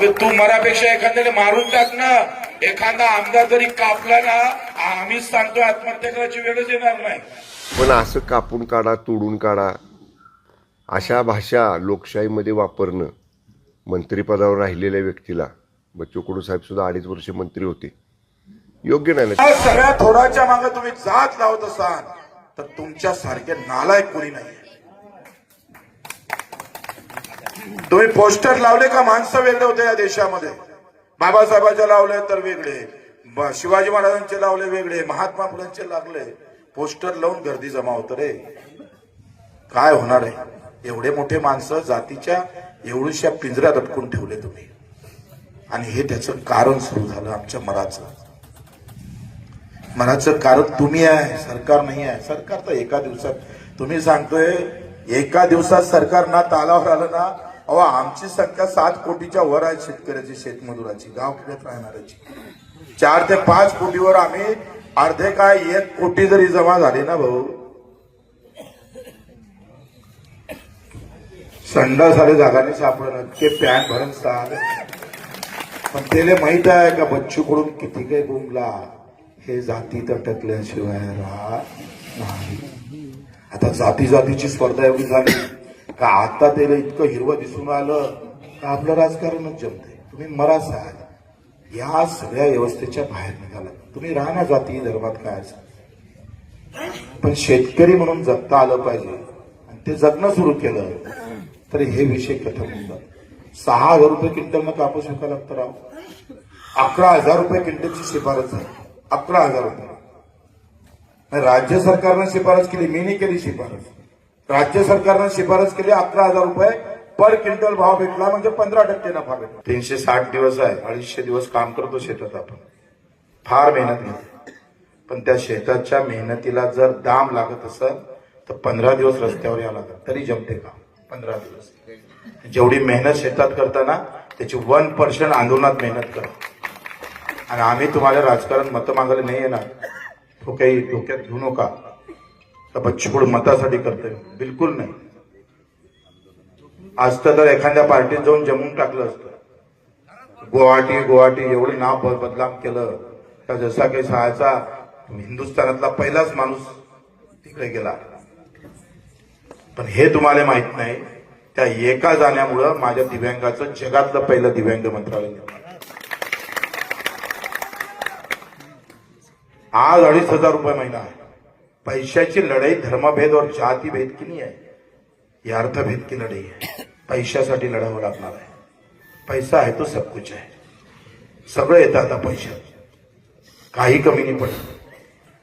तू मरापेक्षा एखाद्याने मारून टाक ना. एखादा आमदार जरी कापला ना आम्हीच सांगतो आत्महत्या करायची वेळच येणार नाही. पण असं कापून काढा तोडून काढा. अशा भाषा लोकशाहीमध्ये वापरणं मंत्रिपदावर राहिलेल्या व्यक्तीला बच्चू कडू साहेब सुद्धा अडीच वर्ष मंत्री होते. योग्य नाही ना सगळ्या थोडाच्या मागे तुम्ही जात लावत असाल तर तुमच्या सारखे नालायक कोणी नाही तुम्ही पोस्टर लावले का माणसं वेगळे होते या देशामध्ये? बाबासाहेबांचे लावले तर वेगळे शिवाजी महाराजांचे लावले वेगळे महात्मा फुलांचे लागले. पोस्टर लावून गर्दी जमा होत रे. काय होणार आहे? एवढे मोठे माणसं जातीच्या एवढ्याशा पिंजऱ्यात अटकून ठेवले तुम्ही. आणि हे त्याचं कारण सुरू झालं आमच्या मराचं मनाचं कारण तुम्ही आहे सरकार नाही आहे. सरकार तर एका दिवसात तुम्ही सांगतोय एका दिवसात सरकार ना तालावर आलं ना अहो आमची संख्या सात कोटीच्या वर आहे शेतकऱ्याची शेतमजुराची. गावखेड्यात राहणाऱ्याची. चार ते पाच कोटीवर आम्ही अर्धे काय एक कोटी जरी जमा झाली ना भाऊ. संडा सारे जागाने सापडणार ते पॅन भरून साल पण त्याला माहीत आहे का बच्चू कडून किती काही बोंबला हे जाती अटकल्याशिवाय राहत नाही. आता जाती जातीची स्पर्धा एवढी झाली. का आता त्याला इतकं हिरवं दिसून आलं का आपलं राजकारणच जमतंय? तुम्ही मरास आहात या सगळ्या व्यवस्थेच्या बाहेर निघाला. तुम्ही राहणार जाती धर्मात काय असेल. पण शेतकरी म्हणून जगता आलं पाहिजे. आणि ते जगणं सुरू केलं तर हे विषय खतम होतात सहा हजार रुपये क्विंटलनं कापूस विकायला लागतं राव. अकरा हजार रुपये क्विंटलची शिफारस आहे. अकरा हजार रुपये. राज्य सरकारनं शिफारस केली मी नाही केली शिफारस. राज्य सरकारनं शिफारस केली अकरा हजार रुपये पर क्विंटल भाव भेटला म्हणजे पंधरा टक्के नफा भेटला. तीनशे साठ दिवस आहे अडीचशे दिवस काम करतो शेतात आपण. फार मेहनत घेतो पण त्या शेताच्या मेहनतीला जर दाम लागत असेल तर पंधरा दिवस रस्त्यावर यावं लागत. तरी जमते का? पंधरा दिवस. जेवढी मेहनत शेतात करताना त्याची वन पर्सेंट आंदोलनात मेहनत करा. आणि आम्ही तुम्हाला राजकारण मतं मागायला नाही येणार. तो काही डोक्यात घेऊ नका. तर मतासाठी करतोय. बिलकुल नाही. आज तर एखाद्या पार्टीत जाऊन जमून टाकलं असतं. गुवाहाटी गुवाहाटी एवढी नाव बदलाम केलं. का जसा काही सहायचा हिंदुस्थानातला पहिलाच माणूस तिकडे गेला. पण हे तुम्हाला माहीत नाही त्या एका जाण्यामुळं माझ्या दिव्यांगाचं जगातलं पहिलं दिव्यांग मंत्रालय आज अडीच हजार रुपये महिना आहे. पैशाची लढाई धर्मभेद और जातीभेद की नाही आहे. ही अर्थभेद की लढाई आहे. पैशासाठी लढावं लागणार आहे. पैसा आहे तो सब कुछ आहे. सगळं येतं आता पैशात. काही कमी नाही पडत.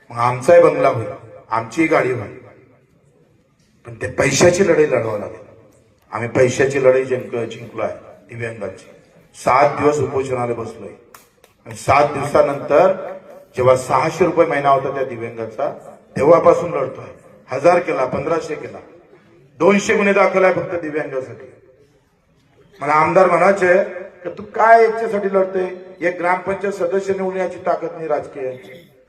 मग आमचाही बंगला होईल. आमचीही गाडी होईल. पण ते पैशाची लढाई लढवावं लागेल. आम्ही पैशाची लढाई जिंक जिंकलो आहे दिव्यांगाची. सात दिवस उपोषणाला बसलोय. आणि सात दिवसानंतर जेव्हा सहाशे रुपये महिना होता त्या दिव्यांगाचा तेव्हापासून लढतोय. हजार केला पंधराशे केला. दोनशे गुन्हे दाखल आहे फक्त दिव्यांगासाठी. मला आमदार म्हणायचे की तू काय याच्यासाठी लढतोय? एक ग्रामपंचायत सदस्य निवडण्याची ताकद नाही राजकीय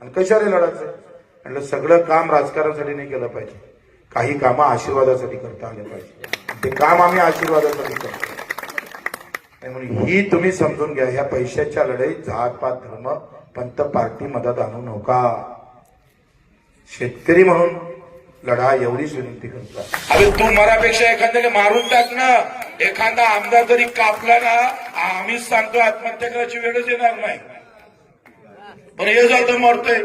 आणि कशाला लढायचं? म्हटलं सगळं काम राजकारणासाठी नाही केलं पाहिजे. काही कामं आशीर्वादासाठी करता आले पाहिजे. ते काम आम्ही आशीर्वादासाठी करतो. म्हणून ही तुम्ही समजून घ्या ह्या पैशाच्या लढाईत जात पात धर्म पंत पार्टी मदत आणू नका. शेतकरी म्हणून लढा एवढीच विनंती करतो अरे तू मरापेक्षा एखाद्याने मारून टाक ना. एखादा आमदार जरी कापला ना आम्हीच सांगतो आत्महत्या करायची वेळच येणार नाही. पण हे जाऊ मरतोय.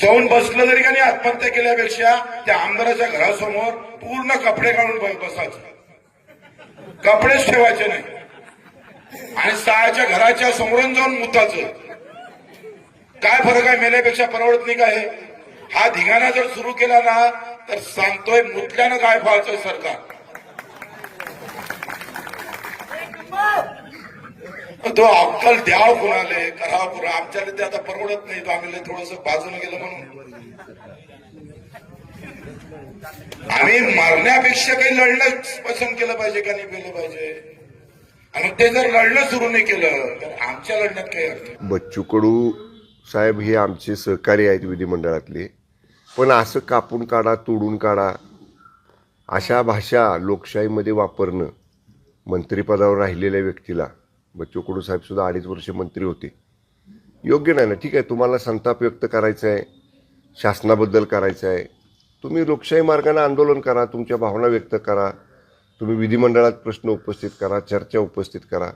जाऊन बसलं जरी का नाही आत्महत्या केल्यापेक्षा त्या आमदाराच्या घरासमोर पूर्ण कपडे काढून बसायचं. कपडेच ठेवायचे नाही. आणि सहाच्या घराच्या समोरून जाऊन मुताचं. काय फरक आहे मेल्यापेक्षा परवडत नाही का हे? हा धिंगाणा जर सुरू केला ना तर सांगतोय मुतल्यानं काय व्हायचंय सरकार. तो अक्कल द्याव कुणाले? करा पुरा. आमच्याला ते आता परवडत नाही. तो आम्ही थोडस बाजून गेलं म्हणून. आम्ही मारण्यापेक्षा काही लढणं पसंत केलं पाहिजे का नाही केलं पाहिजे? आणि ते जर लढणं सुरू नाही केलं तर आमच्या लढण्यात काही अर्थ बच्चू कडू साहेब हे आमचे सहकारी आहेत विधिमंडळातले. पण असं कापून काढा तोडून काढा अशा भाषा लोकशाहीमध्ये वापरणं मंत्रिपदावर राहिलेल्या व्यक्तीला बच्चू साहेबसुद्धा अडीच वर्ष मंत्री होते. योग्य नाही ना. ठीक आहे तुम्हाला संताप व्यक्त करायचा आहे शासनाबद्दल करायचं आहे. तुम्ही लोकशाही मार्गाने आंदोलन करा तुमच्या भावना व्यक्त करा. तुम्ही विधिमंडळात प्रश्न उपस्थित करा चर्चा उपस्थित करा.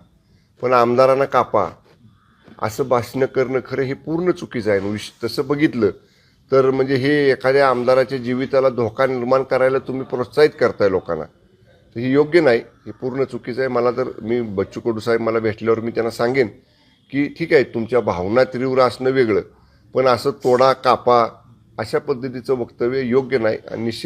पण आमदारांना कापा. असं भाषणं करणं खरं हे पूर्ण चुकीचं आहे. विश तसं बघितलं तर म्हणजे हे एखाद्या आमदाराच्या जीविताला धोका निर्माण करायला तुम्ही प्रोत्साहित करताय लोकांना. तर हे योग्य नाही. हे पूर्ण चुकीचं आहे. मला तर मी बच्चू कडू साहेब मला भेटल्यावर मी त्यांना सांगेन की ठीक आहे तुमच्या भावना तीव्र असणं वेगळं पण असं तोडा कापा अशा पद्धतीचं वक्तव्य योग्य नाही आणि निश्चित